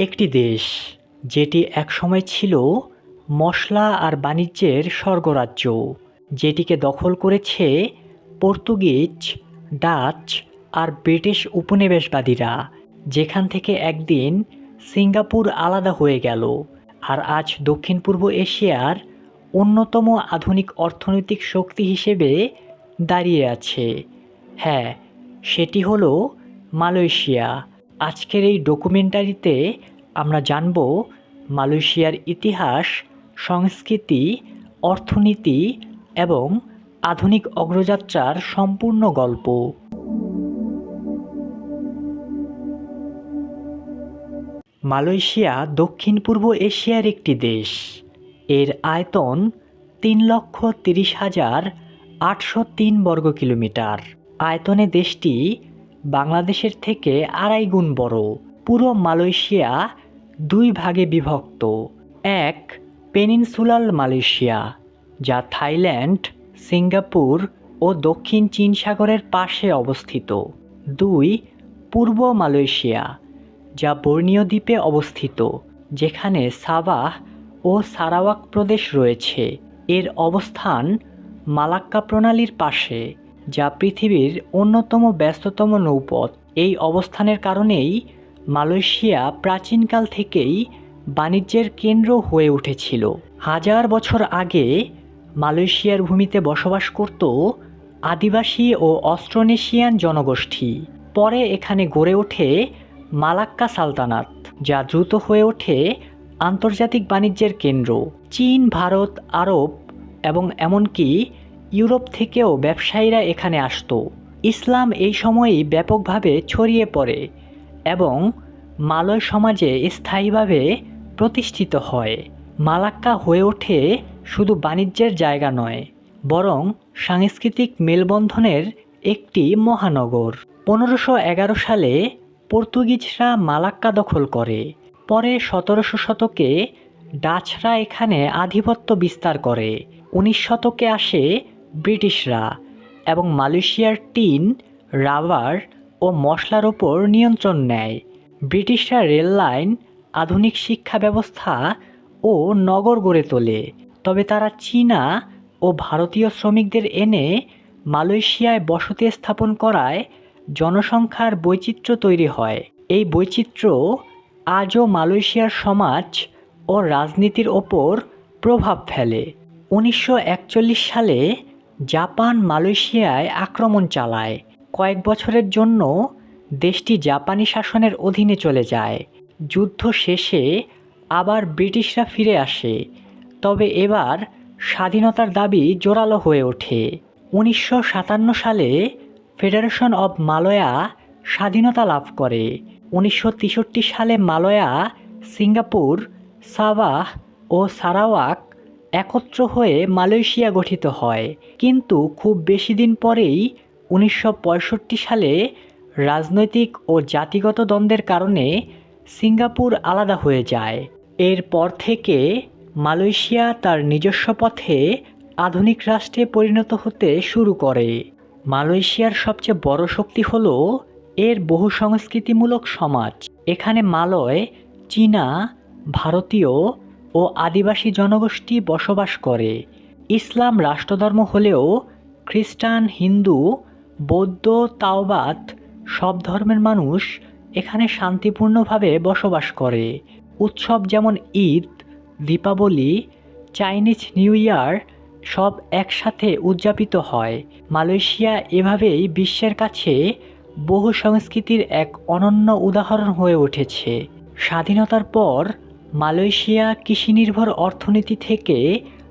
একটি দেশ যেটি একসময় ছিল মশলা আর বাণিজ্যের স্বর্গরাজ্য, যেটিকে দখল করেছে পর্তুগিজ, ডাচ আর ব্রিটিশ উপনিবেশবাদীরা, যেখান থেকে একদিন সিঙ্গাপুর আলাদা হয়ে গেল আর আজ দক্ষিণ পূর্ব এশিয়ার অন্যতম আধুনিক অর্থনৈতিক শক্তি হিসেবে দাঁড়িয়ে আছে। হ্যাঁ সেটি হলো মালয়েশিয়া। আজকের এই ডকুমেন্টারিতে আমরা জানব মালয়েশিয়ার ইতিহাস, সংস্কৃতি, অর্থনীতি এবং আধুনিক অগ্রযাত্রার সম্পূর্ণ গল্প। মালয়েশিয়া দক্ষিণ পূর্ব এশিয়ার একটি দেশ। এর আয়তন তিন লক্ষ তিরিশ হাজার আটশো তিন বর্গ কিলোমিটার আয়তনে দেশটি বাংলাদেশের থেকে আড়াই গুণ বড়। পুরো মালয়েশিয়া দুই ভাগে বিভক্ত। এক, পেনিনসুলাল মালয়েশিয়া, যা থাইল্যান্ড, সিঙ্গাপুর ও দক্ষিণ চীন সাগরের পাশে অবস্থিত। দুই, পূর্ব মালয়েশিয়া, যা বর্ণীয় দ্বীপে অবস্থিত, যেখানে সাবাহ ও সারাওয়াক প্রদেশ রয়েছে। এর অবস্থান মালাক্কা প্রণালীর পাশে। যা পৃথিবীর অন্যতম ব্যস্ততম নৌপথ। এই অবস্থানের কারণেই মালয়েশিয়া প্রাচীনকাল থেকেই বাণিজ্যের কেন্দ্র হয়ে উঠেছিল। হাজার বছর আগে মালয়েশিয়ার ভূমিতে বসবাস করত আদিবাসী ও অস্ট্রোনেশিয়ান জনগোষ্ঠী। পরে এখানে গড়ে ওঠে মালাক্কা সালতানাত, যা দ্রুত হয়ে ওঠে আন্তর্জাতিক বাণিজ্যের কেন্দ্র। চীন, ভারত, আরব এবং এমনকি ইউরোপ থেকেও ব্যবসায়ীরা এখানে আসতো। ইসলাম এই সময়েই ব্যাপকভাবে ছড়িয়ে পড়ে এবং মালয় সমাজে স্থায়ীভাবে প্রতিষ্ঠিত হয়। মালাক্কা হয়ে ওঠে শুধু বাণিজ্যের জায়গা নয়, বরং সাংস্কৃতিক মেলবন্ধনের একটি মহানগর। পনেরোশো এগারো সালে পর্তুগিজরা মালাক্কা দখল করে। পরে সতেরোশো শতকে ডাচরা এখানে আধিপত্য বিস্তার করে। উনিশ শতকে আসে ব্রিটিশরা এবং মালয়েশিয়ার টিন, রাবার ও মশলার ওপর নিয়ন্ত্রণ নেয়। ব্রিটিশরা রেল লাইন, আধুনিক শিক্ষা ব্যবস্থা ও নগর গড়ে তোলে। তবে তারা চীনা ও ভারতীয় শ্রমিকদের এনে মালয়েশিয়ায় বসতি স্থাপন করায় জনসংখ্যার বৈচিত্র্য তৈরি হয়। এই বৈচিত্র্য আজও মালয়েশিয়ার সমাজ ও রাজনীতির ওপর প্রভাব ফেলে। উনিশশো একচল্লিশ সালে জাপান মালয়েশিয়ায় আক্রমণ চালায়। কয়েক বছরের জন্য দেশটি জাপানি শাসনের অধীনে চলে যায়। যুদ্ধ শেষে আবার ব্রিটিশরা ফিরে আসে। তবে এবার স্বাধীনতার দাবি জোরালো হয়ে ওঠে। উনিশশো সাতান্ন সালে ফেডারেশন অব মালয়া স্বাধীনতা লাভ করে। উনিশশো তেষট্টি সালে মালয়া, সিঙ্গাপুর সাবাহ ও সারাওয়াক একত্র হয়ে মালয়েশিয়া গঠিত হয়। কিন্তু খুব বেশি দিন পরেই উনিশশো পঁয়ষট্টি সালে রাজনৈতিক ও জাতিগত দ্বন্দ্বের কারণে সিঙ্গাপুর আলাদা হয়ে যায়। এরপর থেকে মালয়েশিয়া তার নিজস্ব পথে আধুনিক রাষ্ট্রে পরিণত হতে শুরু করে। মালয়েশিয়ার সবচেয়ে বড় শক্তি হল এর বহু সংস্কৃতিমূলক সমাজ। এখানে মালয়, চীনা, ভারতীয় ও আদিবাসী জনগোষ্ঠী বসবাস করে। ইসলাম রাষ্ট্রধর্ম হলেও খ্রিস্টান, হিন্দু, বৌদ্ধ, তাওবাত সব ধর্মের মানুষ এখানে শান্তিপূর্ণভাবে বসবাস করে। উৎসব যেমন Eid, Deepavali, Chinese New Year সব একসাথে উদযাপিত হয়। মালয়েশিয়া এভাবেই বিশ্বের কাছে বহু সংস্কৃতির এক অনন্য উদাহরণ হয়ে উঠেছে। স্বাধীনতার পর মালয়েশিয়া কৃষিনির্ভর অর্থনীতি থেকে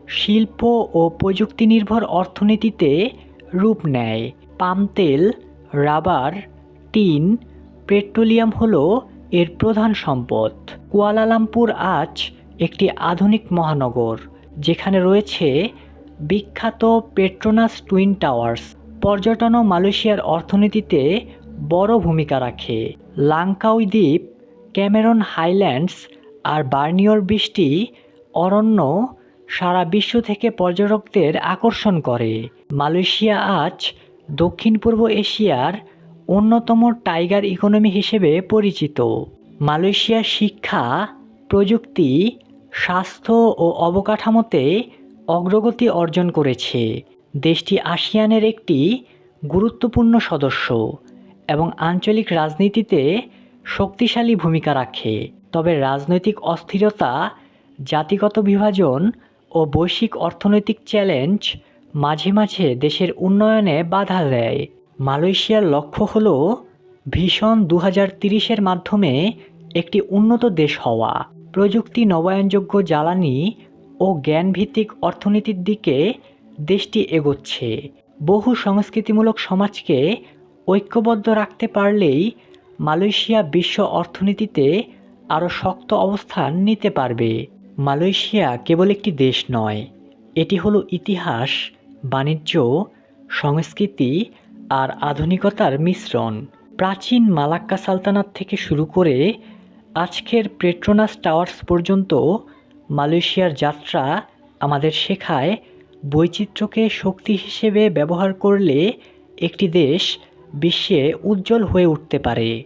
শিল্প ও প্রযুক্তি নির্ভর অর্থনীতিতে রূপ নেয়। পাম তেল, রাবার, টিন, পেট্রোলিয়াম হল এর প্রধান সম্পদ। কুয়ালালামপুর আজ একটি আধুনিক মহানগর, যেখানে রয়েছে বিখ্যাত পেট্রোনাস টুইন টাওয়ার্স। পর্যটনও মালয়েশিয়ার অর্থনীতিতে বড় ভূমিকা রাখে। লাংকাউই দ্বীপ, ক্যামেরন হাইল্যান্ডস আর বার্নিয়র বৃষ্টি অরণ্য সারা বিশ্ব থেকে পর্যটকদের আকর্ষণ করে। মালয়েশিয়া আজ দক্ষিণ পূর্ব এশিয়ার অন্যতম টাইগার ইকোনমি হিসেবে পরিচিত। মালয়েশিয়ার শিক্ষা, প্রযুক্তি, স্বাস্থ্য ও অবকাঠামোতে অগ্রগতি অর্জন করেছে। দেশটি আসিয়ানের একটি গুরুত্বপূর্ণ সদস্য এবং আঞ্চলিক রাজনীতিতে শক্তিশালী ভূমিকা রাখে। তবে রাজনৈতিক অস্থিরতা, জাতিগত বিভাজন ও বৈশ্বিক অর্থনৈতিক চ্যালেঞ্জ মাঝে মাঝে দেশের উন্নয়নে বাধা দেয়। মালয়েশিয়ার লক্ষ্য হল ভীষণ দু হাজার তিরিশের মাধ্যমে একটি উন্নত দেশ হওয়া। প্রযুক্তি নবায়নযোগ্য জ্বালানি ও জ্ঞানভিত্তিক অর্থনীতির দিকে দেশটি এগোচ্ছে। বহু সংস্কৃতিমূলক সমাজকে ঐক্যবদ্ধ রাখতে পারলেই মালয়েশিয়া বিশ্ব অর্থনীতিতে আরও শক্ত অবস্থান নিতে পারবে। মালয়েশিয়া কেবল একটি দেশ নয়, এটি হলো ইতিহাস, বাণিজ্য, সংস্কৃতি আর আধুনিকতার মিশ্রণ। প্রাচীন মালাক্কা সালতানাত থেকে শুরু করে আজকের পেট্রোনাস টাওয়ার্স পর্যন্ত মালয়েশিয়ার যাত্রা আমাদের শেখায় বৈচিত্র্যকে শক্তি হিসেবে ব্যবহার করলে একটি দেশ বিশ্বে উজ্জ্বল হয়ে উঠতে পারে।